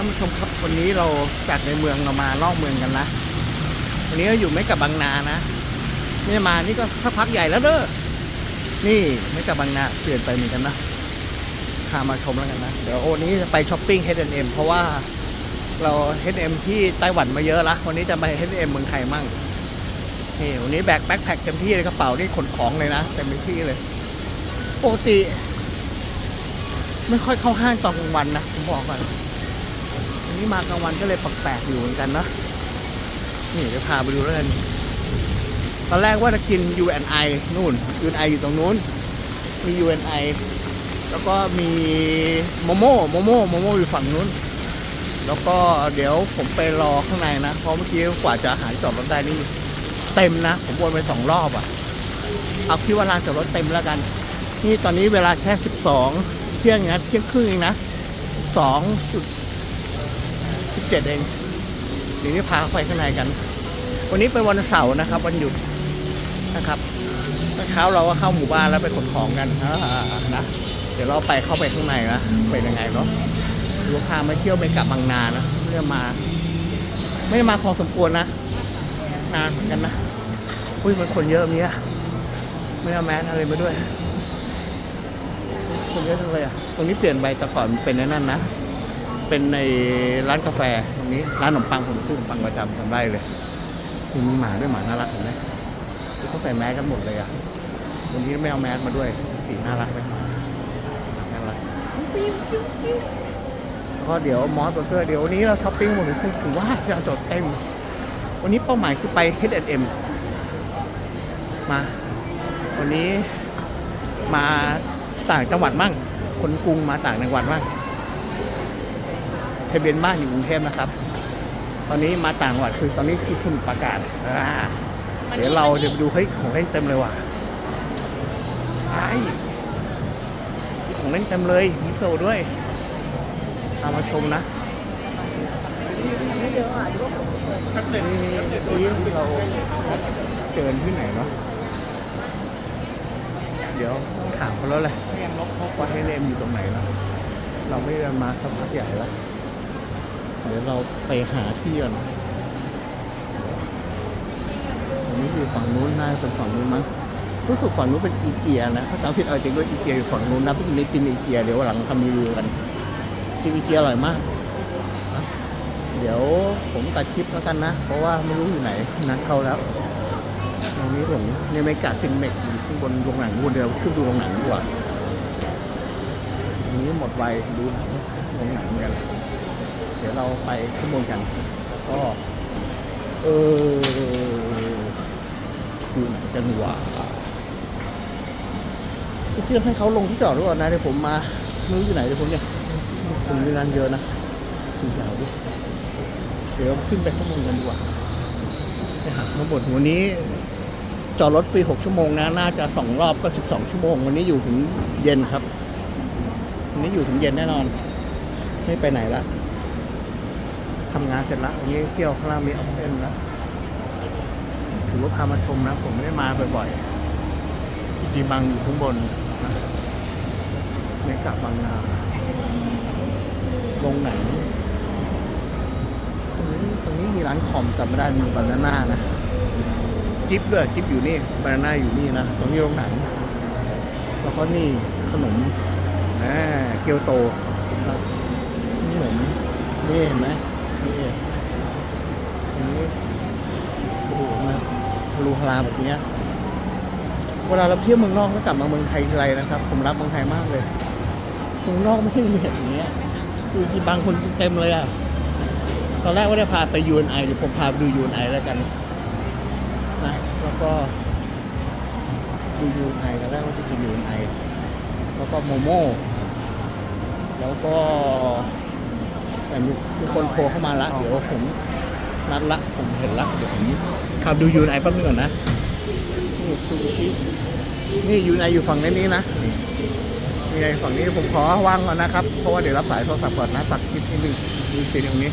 ท่านผู้ชมครับวันนี้เราจากในเมืองเรามานอกเมืองกันนะวันนี้ก็อยู่ไม่กับบางนานะไม่มานี่ก็สักพักใหญ่แล้วเด้อนี่ไม่กับบางนาเปลี่ยนไปเหมือนกันนะพามาชมแล้วกันนะ เดี๋ยวโอ้นี้จะไปช้อปปิ้ง H&M เพราะว่าเรา H&M ที่ไต้หวันมาเยอะละวันนี้จะไป H&M เมืองไทยมั่งนี่วันนี้แบกแบ็คแพ็คเต็มที่เลยกระเป๋านี่ขนของเลยนะเต็มที่เลยปกติ ไม่ค่อยเข้าห้างตอนกลางวันนะผมบอกก่อน นี้มากลางวันก็เลยแปลกๆอยู่เหมือนกันนะ นี่เดี๋ยวพาไปดูแล้วกันตอนแรกว่าจะกิน UNI นู่น UNI อยู่ตรงนู้น มี UNI แล้วก็มีโมโม่โมโม่โมโม่อยู่ฝั่งนู้น แล้วก็เดี๋ยวผมไปรอข้างในนะ เพราะเมื่อกี้กว่าจะหาจอดรถได้นี่ เต็มนะ ผมวนไปสองรอบอะ่ะ เอาคิดว่าลานจอดรถเต็มแล้วกัน นี่ตอนนี้เวลาแค่สิบสองเที่ยงนะเที่ยงครึ่งเองนะส จ็ดเองเดี๋ยวนี้พาเข้าไปข้างในกัน วันนี้เป็นวันเสาร์นะครับ วันหยุดนะครับเช้าเราก็เข้าหมู่บ้านแล้วไปขนของกันนะเดี๋ยวเราไปเข้าไปข้างในนะเป็นยังไงเนาะหรือว่าพามาเที่ยวไปกลับบางนานะไม่ได้มา ไม่ได้มาพอสมควรนะนานเหมือนกันนะอุ้ยมันคนเยอะมีอะไม่เอาแมสอะไรมาด้วยคนเยอะเลยอะตรงนี้เปลี่ยนไปแต่ก่อนเป็นในนั่นนะ เป็นในร้านกาแฟตรงนี้ร้านขนมปังผมซื้อขนมปังประจำจำได้เลยมีหมาด้วยหมาน่ารักเห็นไหมเขาใส่แมสกันหมดเลยอะวันนี้ไม่เอาแมสมาด้วยสีน่ารักไหมน่ารักก็เดี๋ยวมอสเบอร์เกอร์เดี๋ยววันนี้เราช้อปปิ้งหมดเลยถือว่าเราจดเต็ม วันนี้เป้าหมายคือไป H&M มา วันนี้มาต่างจังหวัดมั่ง คนกรุงมาต่างจังหวัดมั่ง ทะเบียนบ้านอยู่กรุงเทพนะครับ ตอนนี้มาต่างจังหวัดคือตอนนี้คือสมุทรปราการเดี๋ยวเราเดี๋ยวดูเฮ้ยของเล่นเต็มเลยว่ะไอ้ของเล่นเต็มเลยมิโซด้วยเอามาชมนะนี่นี่เราเจอที่ไหนเนาะเดี๋ยวต้องถามเขาแล้วแหละว่าให้เลมอยู่ตรงไหนแล้วเราไม่ได้มาสักพักใหญ่แล้ว เดี๋ยวเราไปหาที่ก่อนอันนี้อยู่ฝั่งนู้นน่าจะเป็นฝั่งนู้นมั้งรู้สึกฝั่งนู้นเป็นอีเกียนะถ้าจำผิดเอาจริงด้วยอีเกียอยู่ฝั่งนู้นนะไปกินไอติมอีเกียเดี๋ยวหลังทำรีวิวกันกินอีเกียอร่อยมาก เดี๋ยวผมตัดคลิปแล้วกันนะ เพราะว่าไม่รู้อยู่ไหนนัดเขาแล้วตรงนี้หลงเนี่ยไม่กาซินเมกอยู่ข้างบนโรงหนังบนเดียวขึ้นดูโรงหนังดีกว่าตรงนี้หมดไวดูหนังโรงหนังกัน เดี๋ยวเราไปข้างบนกันแล้วก็เออดูหนังกันวาเพื่อให้เขาลงที่จอดด้วยก่อนนะเดี๋ยวผมมาไม่รู้อยู่ไหนเดี๋ยวผมเนี่ยผมมีงานเยอะนะถึงยาวด้วยเดี๋ยวขึ้นไปข้างบนกันดีกว่าไปหาข้างบนวันนี้ จอดรถฟรี6ชั่วโมงนะน่าจะ2รอบก็12ชั่วโมง วันนี้อยู่ถึงเย็นครับวันนี้อยู่ถึงเย็นแน่นอน ไม่ไปไหนละ ทำงานเสร็จและวันนี้เที่ยวข้างล่างมีออฟเฟนแล้วถือว่าพามาชมนะ ผมไม่ได้มาบ่อยๆจีบังอยู่ข้างบนนะเมกะบางนาโรงหนังตรงนี้ตรงนี้มีร้านคอมจำไม่ได้มีบานาน่านะจิ๊บด้วยจิ๊บอยู่นี่บานาน่าอยู่นี่นะตรงนี้โรงหนังแล้วก็นี่ขนมอ่าเกียวโตนี่ขนมนี่เห็นไหม นี่นี่โอ้โหมาฮารูฮาราแบบนี้เวลาเราเที่ยวเมืองนอกก็กลับมาเมืองไทยทีไรนะครับ ผมรักเมืองไทยมากเลยเมืองนอกไม่ใช่มีแบบนี้คือที่บางคนเต็มเลยอะตอนแรกว่าจะพาไป UNI เดี๋ยวผมพาไปดู UNI แล้วกันนะแล้วก็ดู UNI กันแรกว่าจะกิน UNI แล้วก็โมโม่แล้วก็ แต่มีมีคนโทรเข้ามาละ เดี๋ยวผมนัดละ ผมเห็นละ เดี๋ยวผมพาไปดู UNI แป๊บนึงก่อนนะ นี่ซูชินี่ UNI อยู่ฝั่งนี้นะนี่นี่ไงฝั่งนี้ผมขอวางก่อนนะครับ เพราะว่าเดี๋ยวรับสายโทรศัพท์ก่อนนะตัดคลิปนิดนึงดูสีตรงนี้